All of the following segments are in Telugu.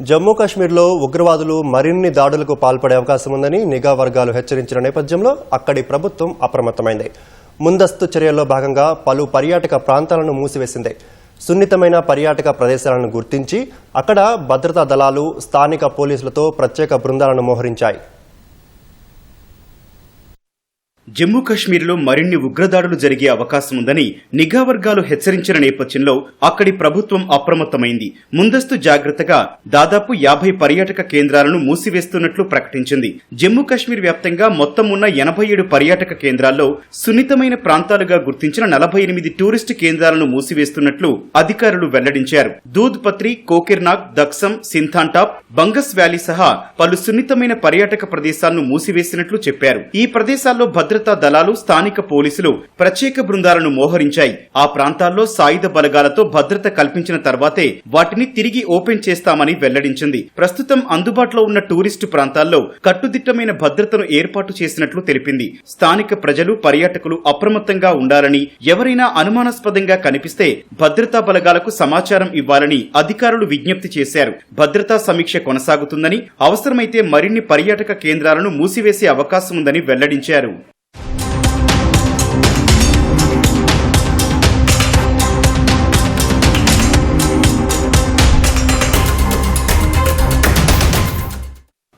జమ్మూ కాశ్మీర్లో ఉగ్రవాదులు మరిన్ని దాడులకు పాల్పడే అవకాశం ఉందని నిఘా వర్గాలు హెచ్చరించిన నేపథ్యంలో అక్కడి ప్రభుత్వం అప్రమత్తమైంది. ముందస్తు చర్యల్లో భాగంగా పలు పర్యాటక ప్రాంతాలను మూసివేసింది. సున్నితమైన పర్యాటక ప్రదేశాలను గుర్తించి అక్కడ భద్రతా దళాలు స్థానిక పోలీసులతో ప్రత్యేక బృందాలను మోహరించాయి. జమ్మూ కాశ్మీర్లో మరిన్ని ఉగ్రదాడులు జరిగే అవకాశం ఉందని నిఘా వర్గాలు హెచ్చరించిన నేపథ్యంలో అక్కడి ప్రభుత్వం అప్రమత్తమైంది. ముందస్తు జాగ్రత్తగా దాదాపు యాభై పర్యాటక కేంద్రాలను మూసివేస్తున్నట్లు ప్రకటించింది. జమ్మూ కాశ్మీర్ వ్యాప్తంగా మొత్తం ఉన్న ఎనభై ఏడు పర్యాటక కేంద్రాల్లో సున్నితమైన ప్రాంతాలుగా గుర్తించిన నలభై ఎనిమిది టూరిస్ట్ కేంద్రాలను మూసివేస్తున్నట్లు అధికారులు వెల్లడించారు. దూద్పత్రి కోకిర్నాగ్ దక్సం సింథాంటాప్ బంగస్ వ్యాలీ సహా పలు సున్నితమైన పర్యాటక ప్రదేశాలను మూసివేసినట్లు చెప్పారు. ఈ ప్రదేశాల్లో భద్ర భద్రతా దళాలు స్థానిక పోలీసులు ప్రత్యేక బృందాలను మోహరించాయి. ఆ ప్రాంతాల్లో సాయుధ బలగాలతో భద్రత కల్పించిన తర్వాతే వాటిని తిరిగి ఓపెన్ చేస్తామని వెల్లడించింది. ప్రస్తుతం అందుబాటులో ఉన్న టూరిస్టు ప్రాంతాల్లో కట్టుదిట్టమైన భద్రతను ఏర్పాటు చేసినట్లు తెలిపింది. స్థానిక ప్రజలు పర్యాటకులు అప్రమత్తంగా ఉండాలని ఎవరైనా అనుమానాస్పదంగా కనిపిస్తే భద్రతా బలగాలకు సమాచారం ఇవ్వాలని అధికారులు విజ్ఞప్తి చేశారు. భద్రతా సమీక్ష కొనసాగుతుందని అవసరమైతే మరిన్ని పర్యాటక కేంద్రాలను మూసివేసే అవకాశం ఉందని వెల్లడించారు.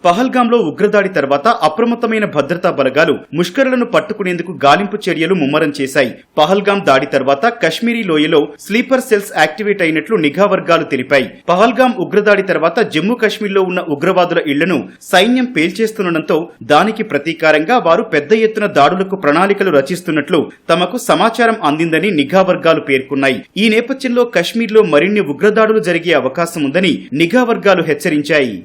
పహల్గాంలో ఉగ్రదాడి తర్వాత అప్రమత్తమైన భద్రతా బలగాలు ముష్కరులను పట్టుకునేందుకు గాలింపు చర్యలు ముమ్మరం చేశాయి. పహల్గాం దాడి తర్వాత కశ్మీరీ లోయలో స్లీపర్ సెల్స్ యాక్టివేట్ అయినట్లు నిఘా వర్గాలు తెలిపాయి. పహల్గాం ఉగ్రదాడి తర్వాత జమ్మూ కాశ్మీర్లో ఉన్న ఉగ్రవాదుల ఇళ్ళను సైన్యం పేల్చేస్తుండటంతో దానికి ప్రతీకారంగా వారు పెద్ద ఎత్తున దాడులకు ప్రణాళికలు రచిస్తున్నట్లు తమకు సమాచారం అందిందని నిఘా వర్గాలు పేర్కొన్నాయి. ఈ నేపథ్యంలో కశ్మీర్లో మరిన్ని ఉగ్రదాడులు జరిగే అవకాశం ఉందని నిఘా వర్గాలు హెచ్చరించాయి.